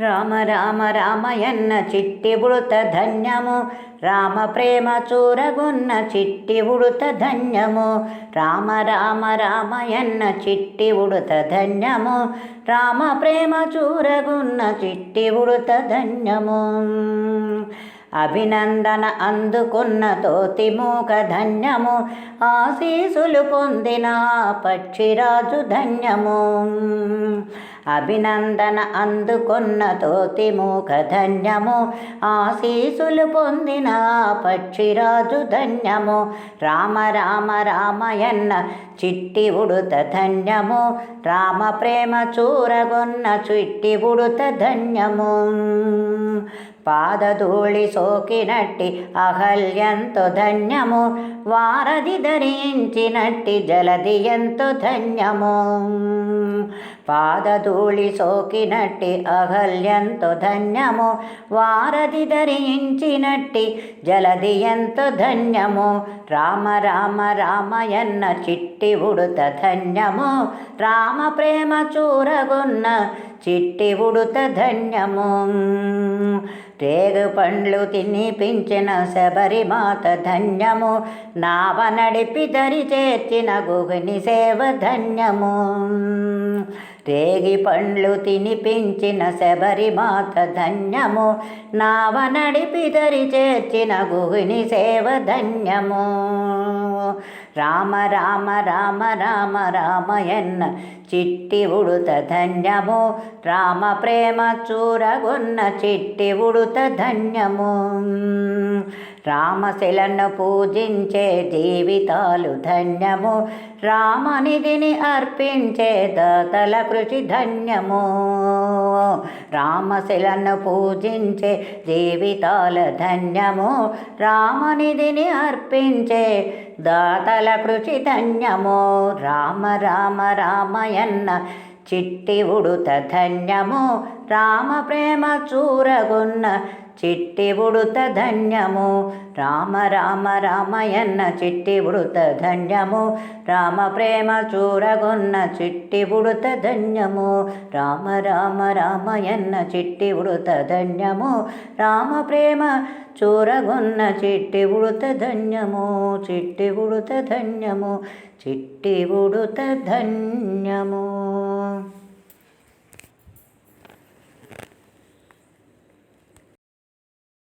రామ రామ రామయన్న చిట్టి ఉడుత ధన్యము. రామ ప్రేమ చూరగున్న చిట్టి ఉడుత ధన్యము. రామ రామ రామయన్న చిట్టి ఉడుత ధన్యము. రామ ప్రేమ చూరగున్న చిట్టి ఉడుత ధన్యము. అభినందన అందుకున్న తోతిమూక ధన్యము. ఆశీసులు పొందిన పక్షిరాజు ధన్యము. అభినందన అందుకున్న తోతి మూక ధన్యము. ఆశీసులు పొందిన పక్షిరాజు ధన్యము. రామ రామ రామయన్న చిట్టి ఉడుత ధన్యము. రామ ప్రేమ చూరగొన్న చిట్టి ఉడుత ధన్యము. పాదధూళి సోకినట్టి అహల్యంతో ధన్యము. వారధి ధరించినట్టి జలది ఎంతో ధన్యము. పాదధూళి సోకినట్టి అహల్యంతో ధన్యము. వారధి ధరించినట్టి జలది ఎంతో ధన్యము. రామ రామ రామయన్న చిట్టి ఉడుత ధన్యము. రామ ప్రేమ చూరగున్న చిట్టి ఉడుత ధన్యము. రేగు పండ్లు తినిపించిన శబరిమాత ధన్యము. నావ నడిపి దరి చేర్చిన గుగుని సేవ ధన్యము. రేగి పండ్లు తినిపించిన శబరిమాత ధన్యము. నావ నడిపి దరి చేర్చిన గుహిని సేవ ధన్యము. రామ రామ రామ రామ రామయన్న చిట్టి ఉడుత ధన్యము. రామ ప్రేమ చూరగొన్న చిట్టి ఉడుత ధన్యము. రామశిలను పూజించే జీవితాలు ధన్యము. రామనిధిని అర్పించే దాతల కృషి ధన్యము. రామశిలను పూజించే జీవితాలు ధన్యము. రామనిధిని అర్పించే దాతల కృషి ధన్యము. రామ రామ రామయన్న చిట్టి ఉడుత ధన్యము రామ ప్రేమ చూరగున్న చిట్టి ఉడుత ధన్యము రామ రామ రామయన్న చిట్టి ఉడుత ధన్యము రామ ప్రేమ చూరగొన్న చిట్టి ఉడుత ధన్యము రామ రామ రామయన్న చిట్టి ఉడుత ధన్యము రామ ప్రేమ చూరగొన్న చిట్టి ఉడుత ధన్యము చిట్టి ఉడుత ధన్యము చిట్టి ఉడుత ధన్యము.